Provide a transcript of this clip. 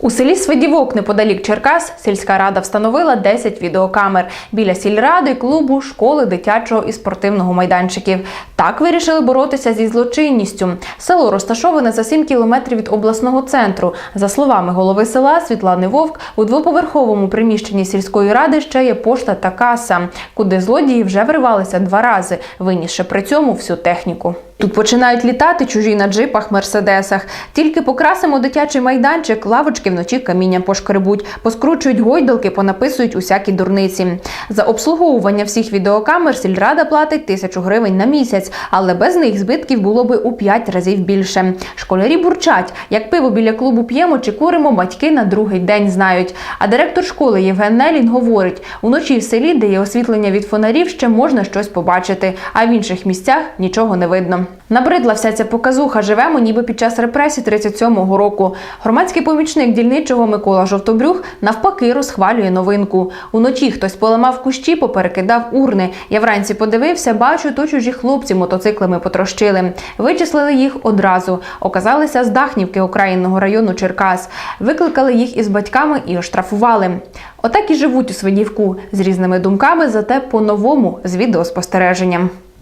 У селі Свидівок неподалік Черкас сільська рада встановила 10 відеокамер біля сільради, клубу, школи, дитячого і спортивного майданчиків. Так вирішили боротися зі злочинністю. Село розташоване за 7 кілометрів від обласного центру. За словами голови села Світлани Вовк, у двоповерховому приміщенні сільської ради ще є пошта та каса, куди злодії вже вривалися два рази, винісши при цьому всю техніку. Тут починають літати чужі на джипах, мерседесах. Тільки покрасимо дитячий майданчик, лавочки вночі камінням пошкребуть, поскручують гойдалки, понаписують усякі дурниці. За обслуговування всіх відеокамер сільрада платить тисячу гривень на місяць, але без них збитків було би у п'ять разів більше. Школярі бурчать, як пиво біля клубу п'ємо чи куримо, батьки на другий день знають. А директор школи Євген Нелін говорить: уночі в селі, де є освітлення від фонарів, ще можна щось побачити, а в інших місцях нічого не видно. Набридла вся ця показуха. Живемо ніби під час репресій 37-го року. Громадський помічник дільничого Микола Жовтобрюх навпаки розхвалює новинку. Уночі хтось поламав кущі, поперекидав урни. Я вранці подивився, бачу, то чужі хлопці мотоциклами потрощили. Вичислили їх одразу. Оказалися з Дахнівки окраїнного району Черкас. Викликали їх із батьками і оштрафували. Отак і живуть у Свидівку з різними думками, зате по-новому з відеоспостереженням.